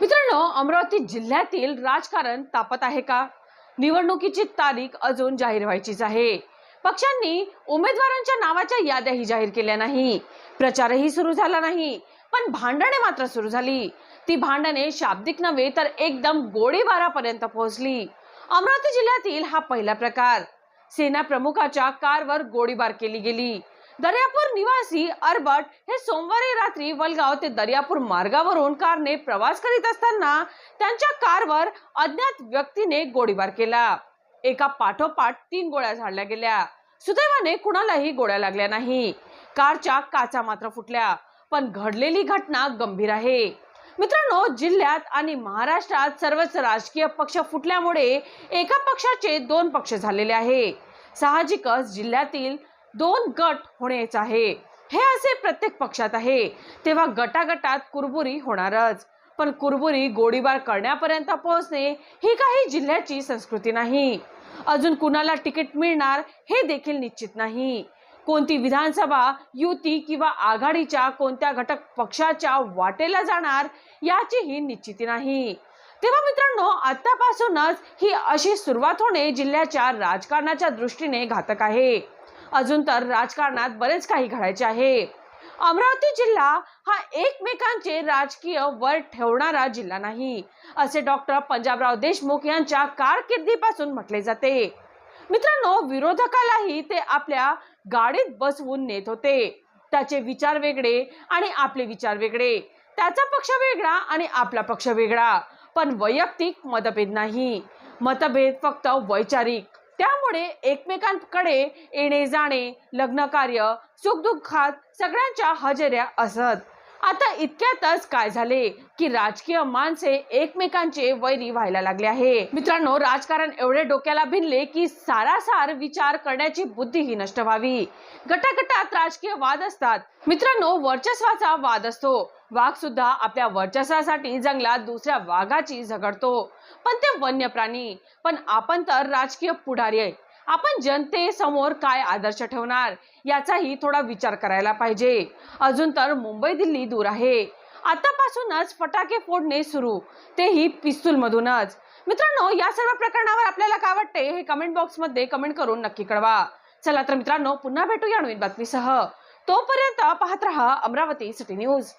मित्रांनो अमरावती जिल्ह्यातील राजकारण तापत आहे का? निवडणुकीची तारीख अजून जाहीर व्हायचीच आहे. पक्षांनी उमेदवारांच्या नावाच्या याद्याही जाहीर केल्या नाही. प्रचारही सुरू झाला नाही पण भांडणे मात्र सुरू झाली. ती भांडणे शाब्दिक नव्हे तर एकदम गोळीबारापर्यंत पोहोचली. अमरावती जिल्ह्यातील हा पहिला प्रकार. सेना प्रमुखाच्या कारवर गोळीबार केली गेली. दर्यापूर निवासी अरबट हे सोमवारी रात्री वलगाव ते दर्यापूर मार्गावरून कारने प्रवास करीत असताना त्यांच्या कारवर अज्ञात व्यक्तीने गोळीबार केला. एका पाठोपाठ तीन गोळ्या झाडल्या गेल्या. सुदैवाने कुणालाही गोळ्या लागल्या नाही. कारच्या काचा मात्र फुटल्या पण घडलेली घटना गंभीर आहे. मित्रांनो जिल्ह्यात आणि महाराष्ट्रात सर्वच राजकीय पक्ष फुटल्यामुळे एका पक्षाचे दोन पक्ष झालेले आहे. साहजिकच जिल्ह्यातील दोन गट होण्याच आहे. हे असे प्रत्येक पक्षात आहे. तेव्हा गटागटात कुरबुरी होणारच. पण कुरबुरी गोळीबार करण्यापर्यंत पोहोचणे ही काही जिल्ह्याची संस्कृती नाही. अजून कुणाला तिकीट मिळणार हे देखील निश्चित नाही. कोणती विधानसभा युती किंवा आघाडीच्या कोणत्या घटक पक्षाच्या वाटेला जाणार याचीही निश्चिती नाही. तेव्हा मित्रांनो आतापासूनच ही अशी सुरुवात होणे जिल्ह्याच्या राजकारणाच्या दृष्टीने घातक आहे. अजून तर राजकारणात बरेच काही घडायचे आहे. अमरावती जिल्हा हा एकमेकांचे राजकीय वर ठेवणारा जिल्हा नाही असे डॉक्टर पंजाबराव देशमुख यांच्या कारकिर्दीपासून म्हटले जाते. मित्रांनो विरोधकालाही ते आपल्या गाडीत बसवून नेत होते. त्याचे विचार वेगळे आणि आपले विचार वेगळे. त्याचा पक्ष वेगळा आणि आपला पक्ष वेगळा. पण वैयक्तिक मतभेद नाही. मतभेद फक्त वैचारिक. त्यामुळे एकमेकांकडे येणे जाणे लग्न कार्य सुखदुःखात सगळ्यांच्या हजेऱ्या असत. आता इतक्यातच काय झाले की राजकीय माणसे एकमेकांचे वैरी व्हायला लागले आहे. मित्रांनो राजकारण एवढे डोक्याला भिनले की सारासार विचार करण्याची बुद्धी ही नष्ट व्हावी. गटागटात राजकीय वाद असतात. मित्रांनो वर्चस्वाचा वाद असतो. वाघ सुद्धा आपल्या वर्चस्वासाठी जंगलात दुसऱ्या वाघाची झगडतो. पण ते वन्य प्राणी पण आपण तर राजकीय पुढारी आहे. आपण जनतेसमोर काय आदर्श ठेवणार? याचाही थोडा विचार करायला पाहिजे. अजून तर मुंबई दिल्ली दूर आहे. आतापासूनच फटाके फोडणे सुरू. तेही पिस्तूल मधूनच मित्रांनो या सर्व प्रकरणावर आपल्याला काय वाटते हे कमेंट बॉक्समध्ये कमेंट करून नक्की कळवा. चला तर मित्रांनो पुन्हा भेटूया नवीन बातमीसह. तोपर्यंत पाहत रहा अमरावती सिटी न्यूज.